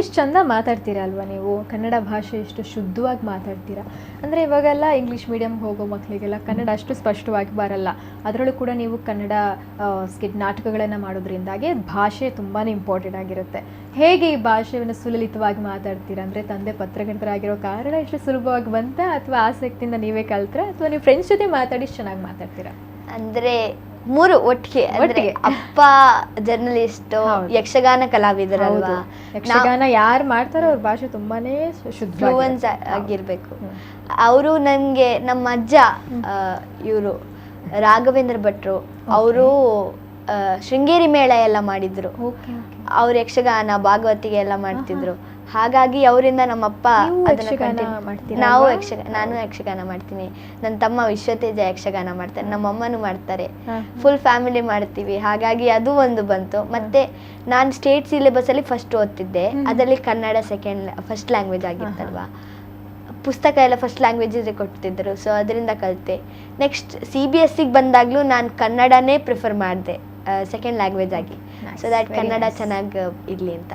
ಎಷ್ಟು ಚಂದ ಮಾತಾಡ್ತೀರಾ ಅಲ್ವಾ ನೀವು? ಕನ್ನಡ ಭಾಷೆ ಎಷ್ಟು ಶುದ್ಧವಾಗಿ ಮಾತಾಡ್ತೀರಾ? ಅಂದರೆ ಇವಾಗೆಲ್ಲ ಇಂಗ್ಲೀಷ್ ಮೀಡಿಯಮ್ಗೆ ಹೋಗೋ ಮಕ್ಕಳಿಗೆಲ್ಲ ಕನ್ನಡ ಅಷ್ಟು ಸ್ಪಷ್ಟವಾಗಿ ಬರಲ್ಲ. ಅದರಲ್ಲೂ ಕೂಡ ನೀವು ಕನ್ನಡ ಸ್ಕಿಟ್ ನಾಟಕಗಳನ್ನು ಮಾಡೋದ್ರಿಂದಾಗಿ ಭಾಷೆ ತುಂಬಾ ಇಂಪಾರ್ಟೆಂಟ್ ಆಗಿರುತ್ತೆ. ಹೇಗೆ ಈ ಭಾಷೆಯನ್ನು ಸುಲಲಿತವಾಗಿ ಮಾತಾಡ್ತೀರಾ? ಅಂದರೆ ತಂದೆ ಪತ್ರಕರ್ತರಾಗಿರೋ ಕಾರಣ ಎಷ್ಟು ಸುಲಭವಾಗಿ ಬಂತ? ಅಥವಾ ಆಸಕ್ತಿಯಿಂದ ನೀವೇ ಕಲ್ತ್ರೆ? ಅಥವಾ ನೀವು ಫ್ರೆಂಡ್ಸ್ ಜೊತೆ ಮಾತಾಡಿ ಚೆನ್ನಾಗಿ ಮಾತಾಡ್ತೀರಾ? ಅಂದ್ರೆ ಮೂರು ಒಟ್ಟಿಗೆ ಅಂದ್ರೆ ಒಟ್ಟಿಗೆ. ಅಪ್ಪ ಜರ್ನಲಿಸ್ಟ್ ಯಕ್ಷಗಾನ ಕಲಾವಿದರಲ್ವಾ. ಯಕ್ಷಗಾನ ಯಾರು ಮಾಡ್ತಾರೋ ಅವ್ರ ಭಾಷೆ ತುಂಬಾನೇ ಶುದ್ಧ ಫ್ಲೂಯನ್ಸ್ ಆಗಿರ್ಬೇಕು. ಅವರು ನನಗೆ ನಮ್ಮ ಅಜ್ಜ ಇವರು ರಾಘವೇಂದ್ರ ಭಟ್ರು ಅವರು ಶೃಂಗೇರಿ ಮೇಳ ಎಲ್ಲ ಮಾಡಿದ್ರು. ಅವ್ರು ಯಕ್ಷಗಾನ ಭಾಗವತಿಗೆ ಎಲ್ಲ ಮಾಡ್ತಿದ್ರು. ಹಾಗಾಗಿ ಅವರಿಂದ ನಮ್ಮಪ್ಪ ನೀವು ಅದನ್ನ ನಾವು? ಯಕ್ಷಗಾನ ನಾನು ಯಕ್ಷಗಾನ ಮಾಡ್ತೀನಿ. ನನ್ನ ತಮ್ಮ ವಿಶ್ವತೇಜ ಯಕ್ಷಗಾನ ಮಾಡ್ತಾರೆ. ನಮ್ಮ ಅಮ್ಮನೂ ಮಾಡ್ತಾರೆ. ಫುಲ್ ಫ್ಯಾಮಿಲಿ ಮಾಡ್ತೀವಿ. ಹಾಗಾಗಿ ಅದು ಒಂದು ಬಂತು. ಮತ್ತೆ ನಾನು ಸ್ಟೇಟ್ ಸಿಲೆಬಸ್ ಅಲ್ಲಿ ಫಸ್ಟ್ ಓದ್ತಿದ್ದೆ. ಅದರಲ್ಲಿ ಕನ್ನಡ ಸೆಕೆಂಡ್ ಫಸ್ಟ್ ಲ್ಯಾಂಗ್ವೇಜ್ ಆಗಿತ್ತಲ್ವಾ? ಪುಸ್ತಕ ಎಲ್ಲ ಫಸ್ಟ್ ಲ್ಯಾಂಗ್ವೇಜ್ ಕೊಡ್ತಿದ್ರು ಸೊ ಅದರಿಂದ ಕಲಿತೆ. ನೆಕ್ಸ್ಟ್ ಸಿ ಬಿ ಎಸ್ ಸಿಗೆ ಬಂದಾಗಲೂ ನಾನು ಕನ್ನಡನೇ ಪ್ರಿಫರ್ ಮಾಡಿದೆ. ಸೆಕೆಂಡ್ ಲ್ಯಾಂಗ್ವೇಜ್ ಆಗಿ. So that Kannada. ಚೆನ್ನಾಗಿ ಇರಲಿ ಅಂತ.